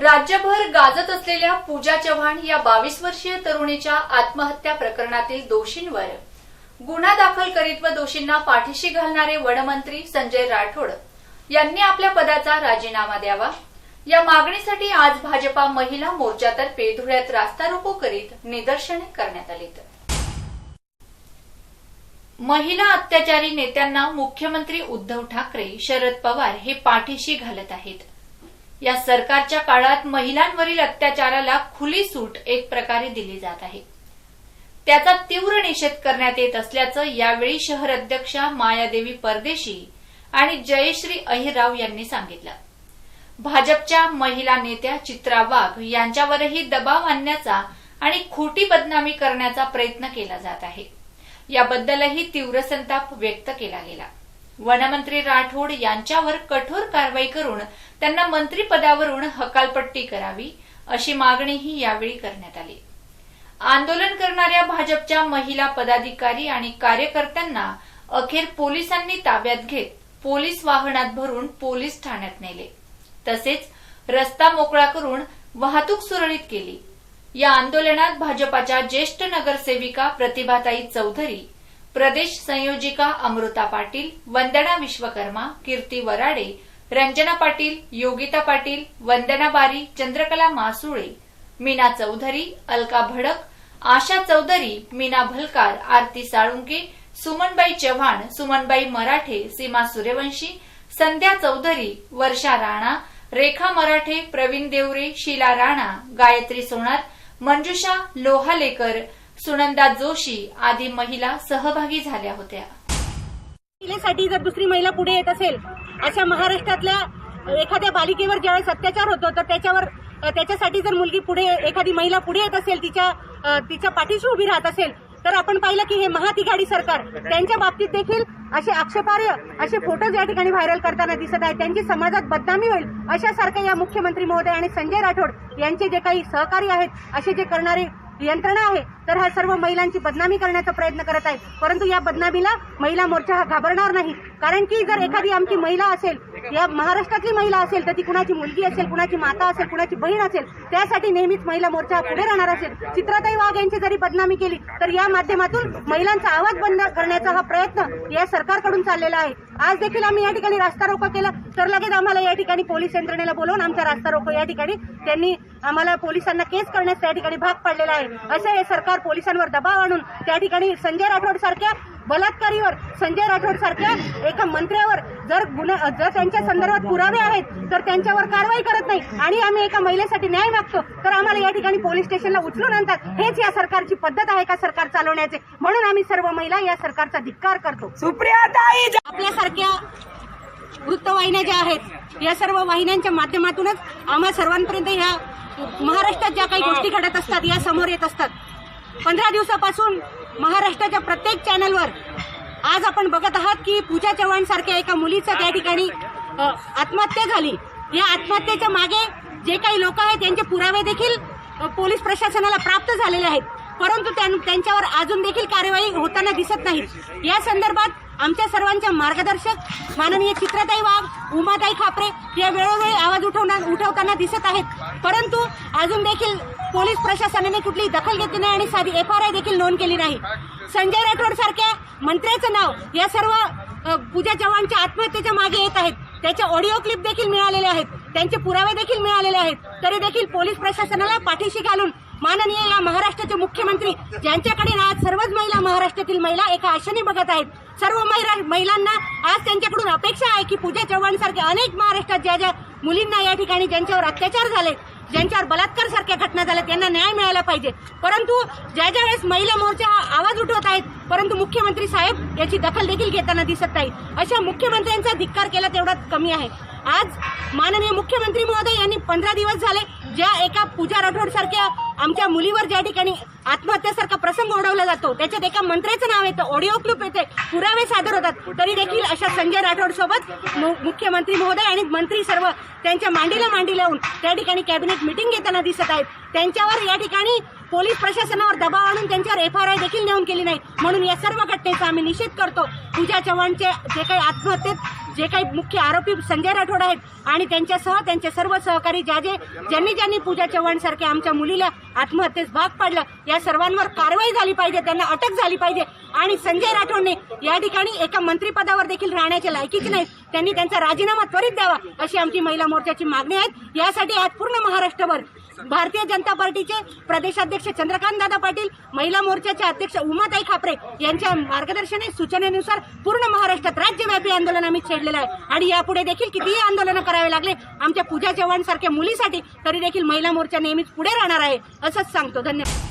राज्यभर गाजत असलेल्या पूजा चव्हाण या बावीस वर्षीय तरुणीच्या आत्महत्या प्रकरणातील दोषींवर गुन्हा दाखल करीत व दोषींना पाठीशी घालणारे वनमंत्री संजय राठोड यांनी आपल्या पदाचा राजीनामा द्यावा. या मागणीसाठी आज भाजपा महिला मोर्चातर्फे धुळ्यात रास्ता रोको करीत निदर्शने करण्यात आली महिला अत्याचारी नेत्यांना मुख्यमंत्री उद्धव ठाकरे शरद पवार हे पाठीशी घालत आहेत. या सरकारच्या काळात महिलांवरील अत्याचाराला खुली सूट एक प्रकारे दिली जात आहे. त्याचा तीव्र निषेध करण्यात येत असल्याचं यावेळी शहर अध्यक्षा मायादेवी परदेशी आणि जयश्री अहिराव यांनी सांगितलं. भाजपच्या महिला नेत्या चित्रा वाघ यांच्यावरही दबाव आणण्याचा आणि खोटी बदनामी करण्याचा प्रयत्न केला जात आहे. याबद्दलही तीव्र संताप व्यक्त केला गेला. वनमंत्री राठोड यांच्यावर कठोर कारवाई करून त्यांना मंत्रीपदावरून हकालपट्टी करावी अशी मागणीही यावेळी करण्यात आली. आंदोलन करणाऱ्या भाजपच्या महिला पदाधिकारी आणि कार्यकर्त्यांना अखेर पोलिसांनी ताब्यात घेत पोलीस वाहनात भरून पोलीस ठाण्यात नेले. तसेच रस्ता मोकळा करून वाहतूक सुरळीत केली. या आंदोलनात भाजपाच्या ज्येष्ठ नगरसेविका प्रतिभाताई चौधरी प्रदेश संयोजिका अमृता पाटील वंदना विश्वकर्मा कीर्ती वराडे रंजना पाटील योगिता पाटील वंदना बारी चंद्रकला मासुळे मीना चौधरी अलका भडक आशा चौधरी मीना भलकार आरती साळुंके सुमनबाई चव्हाण सुमनबाई मराठे सीमा सूर्यवंशी संध्या चौधरी वर्षा राणा रेखा मराठे प्रवीण देवरे शीला राणा गायत्री सोनार मंजुषा लोहालेकर सुनंदा जोशी आदी महिला सहभागी झाल्या होत्या. महिलेसाठी जर दुसरी महिला पुढे येत असेल अशा महाराष्ट्रातल्या एखाद्या बालिकेवर ज्यावेळेस अत्याचार होतो तर त्याच्यावर त्याच्यासाठी जर मुलगी पुढे एखादी महिला पुढे येत असेल तिच्या तिच्या पाठीशी उभी राहत असेल तर आपण पाहिलं की हे महातिघाडी सरकार त्यांच्या बाबतीत देखील असे आक्षेपार्ह असे फोटोज या ठिकाणी व्हायरल करताना दिसत आहेत. त्यांची समाजात बदनामी होईल अशा सारख्या या मुख्यमंत्री महोदय आणि संजय राठोड यांचे जे काही सहकारी आहेत असे जे करणारे यंत्रणा आहे. तर हा सर्व महिलांची बदनामी करण्याचा प्रयत्न करत आहेत. परंतु या बदनामीला महिला मोर्चा हा घाबरणार नाही. कारण की जर एखादी आमची महिला असेल या महाराष्ट्रातली महिला असेल तर ती कुणाची मुलगी असेल कुणाची माता असेल कुणाची बहीण असेल त्यासाठी नेहमीच महिला मोर्चा पुढे राहणार असेल. चित्राताई वाघ यांची जरी बदनामी केली तर या माध्यमातून महिलांचा आवाज बंद करण्याचा हा प्रयत्न या सरकारकडून चाललेला आहे. आज देखील आम्ही या ठिकाणी रास्ता रोको केला. तर लगेच आम्हाला या ठिकाणी पोलीस यंत्रणेला बोलवून आमचा रास्ता रोको. या ठिकाणी त्यांनी आम्हाला पोलिसांना केस करण्यास त्या ठिकाणी भाग पाडलेला आहे. असं हे सरकार पोलिसांवर दबाव आणून त्या ठिकाणी संजय राठोड सारख्या बलात्कारीवर संजय राठोड सारख्या एका मंत्र्यावर जर गुन्हा जर त्यांच्या संदर्भात पुरावे आहेत तर त्यांच्यावर कारवाई करत नाही. आणि आम्ही एका महिलेसाठी न्याय मागतो तर आम्हाला या ठिकाणी पोलीस स्टेशनला उचलून आणतात. हेच या सरकारची पद्धत आहे का सरकार चालवण्याचे? म्हणून आम्ही सर्व महिला या सरकारचा धिक्कार करतो. सुप्रियाताई आपल्यासारख्या वृत्तवाहिन्या ज्या आहेत या सर्व वाहिन्यांच्या माध्यमातूनच आम्हा सर्वांपर्यंत ह्या महाराष्ट्रात ज्या काही गोष्टी घडत असतात या समोर येत असतात. पंधरा दिवसापासून महाराष्ट्राच्या प्रत्येक चॅनलवर आज आपण बघत आहात की पूजा चव्हाण सारख्या एका मुलीचं त्या ठिकाणी आत्महत्या झाली. या आत्महत्येच्या मागे जे काही लोक आहेत त्यांचे पुरावे देखील पोलीस प्रशासनाला प्राप्त झालेले आहेत. परंतु त्यां- त्यांच्यावर अजून देखील कार्यवाही होताना दिसत नाही. या संदर्भात आमच्या सर्वांच्या मार्गदर्शक माननीय चित्रताई वाघ उमाताई खापरे या वेळोवेळी आवाज उठवणार उठवताना दिसत आहेत. परंतु अजून देखील पोलीस प्रशासनाने कुठलीही दखल घेतली नाही आणि साधी एफ आर आय देखील नोंद केली नाही. संजय राठोड सारख्या मंत्र्याचं नाव या सर्व पूजा चव्हाणच्या आत्महत्येच्या मागे येत आहेत. त्याचे ऑडिओ क्लिप देखील मिळालेले आहेत. त्यांचे पुरावे देखील मिळालेले आहेत. तरी देखील पोलीस प्रशासनाला पाठीशी घालून माननीय या महाराष्ट्राचे मुख्यमंत्री ज्यांच्याकडे आज सर्वच महिला महाराष्ट्रातील महिला एका आशेने बघत आहेत. सर्व महिला महिलांना आज त्यांच्याकडून अपेक्षा आहे की पूजा चव्हाण सारख्या अनेक महाराष्ट्रात ज्या ज्या मुलींना या ठिकाणी ज्यांच्यावर अत्याचार झाले ज्यांच्यावर बलात्कार सारख्या घटना झाल्या त्यांना न्याय मिळाला पाहिजे. परंतु ज्या ज्या वेळेस महिला मोर्चा हा आवाज उठवत आहेत परंतु मुख्यमंत्री साहेब याची दखल देखील घेताना दिसत नाही अशा मुख्यमंत्र्यांचा धिक्कार केला तेवढा कमी आहे. आज माननीय मुख्यमंत्री महोदय यांनी पंधरा दिवस झाले ज्या एका पूजा राठोड सारख्या आमच्या मुलीवर ज्या ठिकाणी आत्महत्यासारखा प्रसंग ओढवला जातो त्याच्यात एका मंत्र्याचं नाव येतं. ऑडिओ क्लिप येते. पुरावे सादर होतात. तरी देखील अशा संजय राठोड सोबत मुख्यमंत्री महोदय आणि मंत्री सर्व त्यांच्या मांडीला मांडी लावून त्या ठिकाणी कॅबिनेट मिटिंग घेताना दिसत आहेत. त्यांच्यावर या ठिकाणी पोलीस प्रशासनावर दबाव आणून त्यांच्यावर एफ आर आय देखील नेऊन केली नाही. म्हणून या सर्व घटनेचा आम्ही निषेध करतो. पूजा चव्हाणचे जे काही आत्महत्येत जे काही मुख्य आरोपी संजय राठोड आहेत आणि त्यांच्यासह त्यांचे सर्व सहकारी ज्या जे ज्यांनी ज्यांनी पूजा चव्हाण सारख्या आमच्या मुलीला आत्महत्येस भाग पाडलं या सर्वांवर कारवाई झाली पाहिजे त्यांना अटक झाली पाहिजे. आणि संजय राठोडने या ठिकाणी एका मंत्रिपदावर देखील राहण्याच्या लायकीच नाही त्यांनी त्यांचा राजीनामा त्वरित द्यावा अशी आमची महिला मोर्चाची मागणी आहे. यासाठी आज पूर्ण महाराष्ट्रभर भारतीय जनता पार्टीचे प्रदेशाध्यक्ष चंद्रकांत दादा पाटील महिला मोर्चाचे अध्यक्ष उमाताई खापरे यांच्या मार्गदर्शने सूचनेनुसार पूर्ण महाराष्ट्रात राज्यव्यापी आंदोलन आम्ही छेडलेलं आहे. आणि यापुढे देखील कितीही आंदोलनं करावे लागले आमच्या पूजा चव्हाण सारख्या मुलीसाठी तरी देखील महिला मोर्चा नेहमीच पुढे राहणार आहे असंच सांगतो. धन्यवाद.